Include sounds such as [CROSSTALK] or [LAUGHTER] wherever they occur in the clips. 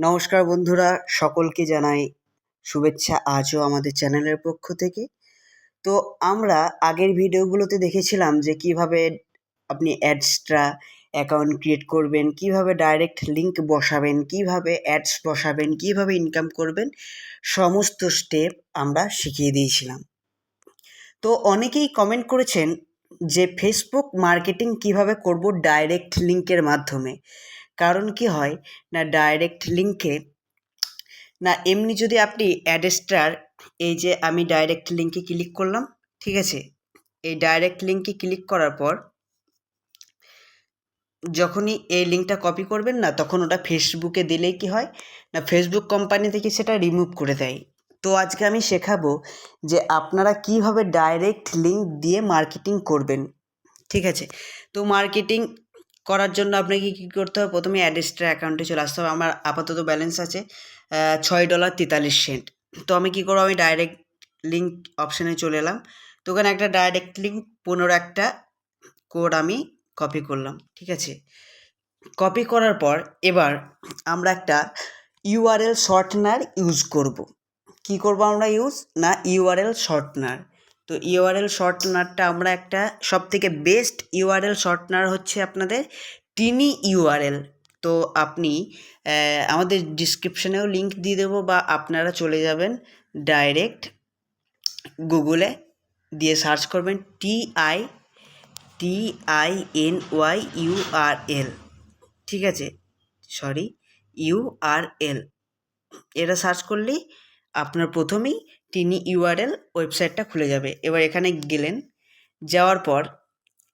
নমস্কার বন্ধুরা, সকলকে জানাই শুভেচ্ছা আজও আমাদের চ্যানেলের পক্ষ থেকে। তো আমরা আগের ভিডিওগুলোতে দেখেছিলাম যে কীভাবে আপনি অ্যাডসটা অ্যাকাউন্ট ক্রিয়েট করবেন, কীভাবে ডাইরেক্ট লিংক বসাবেন, কীভাবে অ্যাডস বসাবেন, কীভাবে ইনকাম করবেন, সমস্ত স্টেপ আমরা শিখিয়ে দিয়েছিলাম। তো অনেকেই কমেন্ট করেছেন যে ফেসবুক মার্কেটিং কীভাবে করব ডাইরেক্ট লিংকের মাধ্যমে। কারণ কি হয় না ডাইরেক্ট লিঙ্কে না এমনি যদি আপনি অ্যাডেস্টার এই যে আমি ডাইরেক্ট লিঙ্কে ক্লিক করলাম, ঠিক আছে? এই ডাইরেক্ট লিঙ্কে ক্লিক করার পর যখনই এই লিঙ্কটা কপি করবেন না, তখন ওটা ফেসবুকে দিলেই কি হয় না ফেসবুক কোম্পানি থেকে সেটা রিমুভ করে দেয়। তো আজকে আমি শেখাবো যে আপনারা কীভাবে ডাইরেক্ট লিঙ্ক দিয়ে মার্কেটিং করবেন, ঠিক আছে? তো মার্কেটিং করার জন্য আপনাকে কী করতে হবে? প্রথমে অ্যাডেস্টার অ্যাকাউন্টে চলে আসতে হবে। আমার আপাতত ব্যালেন্স আছে ছয় ডলার তেতাল্লিশ সেন্ট তো আমি কী করব? আমি ডাইরেক্ট লিঙ্ক অপশানে চলে এলাম। তো ওখানে একটা ডাইরেক্ট লিঙ্ক পনেরো একটা কোড আমি কপি করলাম, ঠিক আছে? কপি করার পর এবার আমরা একটা ইউআরএল শর্টনার ইউজ করব। কি করব আমরা ইউজ না ইউআরএল শর্টনার তো ইউআরএল শর্টনারটা আমরা একটা সব থেকে বেস্ট ইউআরএল শর্টনার হচ্ছে আপনাদের টিনি ইউআরএল। তো আপনি আমাদের ডিসক্রিপশানেও লিঙ্ক দিয়ে দেবো বা আপনারা চলে যাবেন ডাইরেক্ট গুগলে দিয়ে সার্চ করবেন T I T I N Y U R L ঠিক আছে? সরি ইউ আর এল এটা সার্চ করলেই আপনার প্রথমেই তিনি ইউআরএল ওয়েবসাইটটা খুলে যাবে। এবার এখানে গেলেন, যাওয়ার পর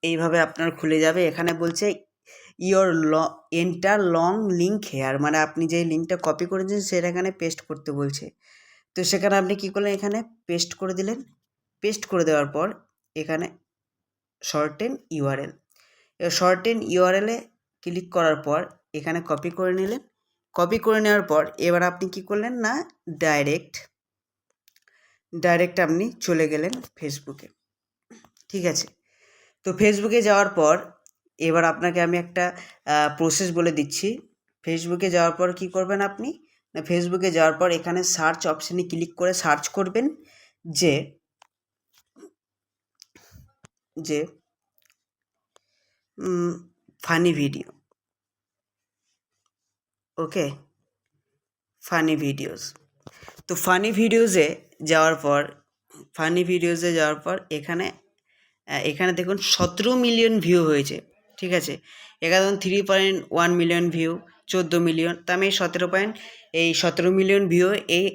এইভাবে আপনার খুলে যাবে। এখানে বলছে ইয়োর ল এন্টার লং লিঙ্ক হেয়ার মানে আপনি যে লিঙ্কটা কপি করেছেন সেটা এখানে পেস্ট করতে বলছে। তো সেখানে আপনি কী করলেন এখানে? পেস্ট করে দিলেন। পেস্ট করে দেওয়ার পর এখানে শর্টেন ইউআরএল এবার শর্টেন ইউআরএলে ক্লিক করার পর এখানে কপি করে নিলেন। কপি করে নেওয়ার পর এবার আপনি কি করলেন না? ডাইরেক্ট ডাইরেক্ট আপনি চলে গেলেন ফেসবুকে। ঠিক আছে? তো ফেসবুকে যাওয়ার পর এবার আপনাকে আমি একটা প্রসেস বলে দিচ্ছি। ফেসবুকে যাওয়ার পর কি করবেন আপনি? না, ফেসবুকে যাওয়ার পর এখানে সার্চ অপশানে ক্লিক করে সার্চ করবেন যে যে funny video okay funny videos তো ফানি ভিডিওসে যাওয়ার পর ফানি ভিডিওসে যাওয়ার পর এখানে এখানে দেখুন সতেরো মিলিয়ন ভিউ হয়েছে ঠিক আছে? এখানে ধরুন three point one million view চোদ্দ মিলিয়ন তা আমি সতেরো পয়েন্ট এই সতেরো মিলিয়ন ভিউ এই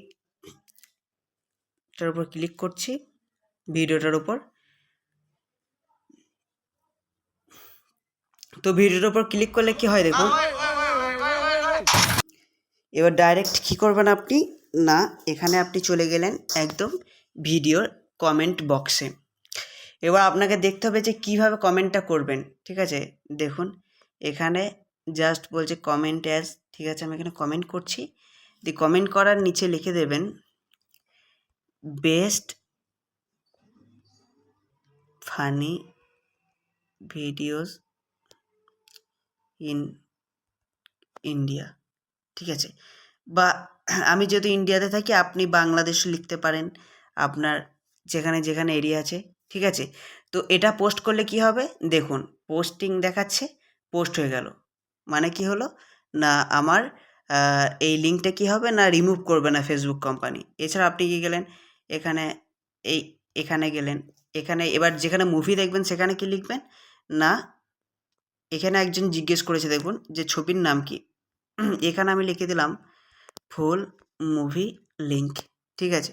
তার উপর ক্লিক করছি ভিডিওটার উপর। তো ভিডিওর উপর ক্লিক করলে কি হয় দেখুন? এবার ডাইরেক্ট কী করবেন আপনি? না, এখানে আপনি চলে গেলেন একদম ভিডিওর কমেন্ট বক্সে এবার আপনাকে দেখতে হবে যে কীভাবে কমেন্টটা করবেন, ঠিক আছে? দেখুন, এখানে জাস্ট বলছে কমেন্ট অ্যাজ ঠিক আছে, আমি এখানে কমেন্ট করছি। দিয়ে কমেন্ট করার নিচে লিখে দেবেন best funny videos in India ঠিক আছে? বা [CLEARS THROAT] আমি যেহেতু ইন্ডিয়াতে থাকি, আপনি বাংলাদেশে লিখতে পারেন। আপনার যেখানে যেখানে এরিয়া আছে, ঠিক আছে? তো এটা পোস্ট করলে কি হবে? দেখুন পোস্টিং দেখাচ্ছে পোস্ট হয়ে গেল। মানে কি হলো? না আমার এই লিঙ্কটা কি হবে? না রিমুভ করবে না ফেসবুক কোম্পানি এছাড়া আপনি কি গেলেন? এখানে, এই, এখানে গেলেন। এখানে, এবার যেখানে মুভি দেখবেন, সেখানে কি লিখবেন? না, এখানে একজন জিজ্ঞেস করেছে, দেখুন, যে ছবির নাম কি? [CLEARS THROAT] এখানে আমি লিখে দিলাম ফুল, মুভি লিঙ্ক ঠিক আছে?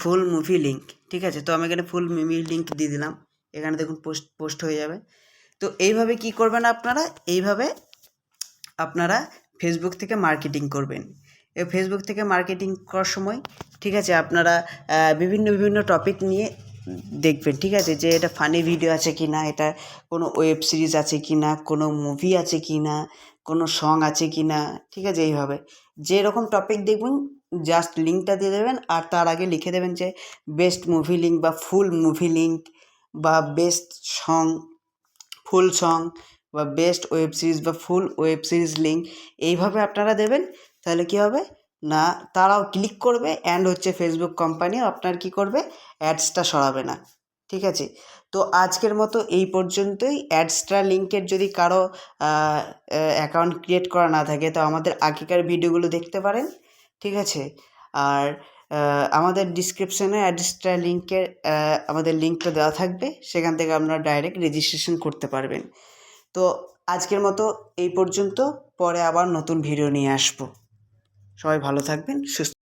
ফুল, মুভি লিঙ্ক ঠিক আছে? তো আমি এখানে ফুল, মুভি লিঙ্ক দিয়ে দিলাম। এখানে দেখুন পোস্ট পোস্ট হয়ে যাবে। তো এইভাবে কি করবেন আপনারা? এইভাবে আপনারা ফেসবুক থেকে মার্কেটিং করবেন। এই ফেসবুক থেকে মার্কেটিং করার সময়, ঠিক আছে? আপনারা বিভিন্ন বিভিন্ন টপিক নিয়ে দেখবেন, ঠিক আছে? যে এটা ফানি ভিডিও আছে কি না এটা কোনো ওয়েব সিরিজ আছে কি না কোনো মুভি আছে কি না কোনো সং আছে কি না ঠিক আছে, এইভাবে। যেরকম টপিক দেখবেন জাস্ট লিঙ্কটা দিয়ে দেবেন, আর তার আগে লিখে দেবেন যে বেস্ট মুভি লিঙ্ক বা ফুল মুভি লিঙ্ক বা বেস্ট সং ফুল সং বা বেস্ট ওয়েব সিরিজ বা ফুল ওয়েব সিরিজ লিঙ্ক এইভাবে আপনারা দেবেন, তাহলে কী হবে? না, তারাও ক্লিক করবে অ্যান্ড হচ্ছে ফেসবুক কোম্পানিও আপনার কী করবে? অ্যাডসটা সরাবে না, ঠিক আছে? তো আজকের মতো এই পর্যন্তই। অ্যাডস্ট্রা লিঙ্কের যদি কারও অ্যাকাউন্ট ক্রিয়েট করা না থাকে, তো আমাদের আগেকার ভিডিওগুলো দেখতে পারেন, ঠিক আছে? আর আমাদের ডিসক্রিপশানে অ্যাডসট্রা লিঙ্কের আমাদের লিঙ্কটা দেওয়া থাকবে, সেখান থেকে আপনারা ডাইরেক্ট রেজিস্ট্রেশন করতে পারবেন। তো আজকের মতো এই পর্যন্ত, পরে আবার নতুন ভিডিও নিয়ে আসব। সবাই ভালো থাকবেন, সুস্থ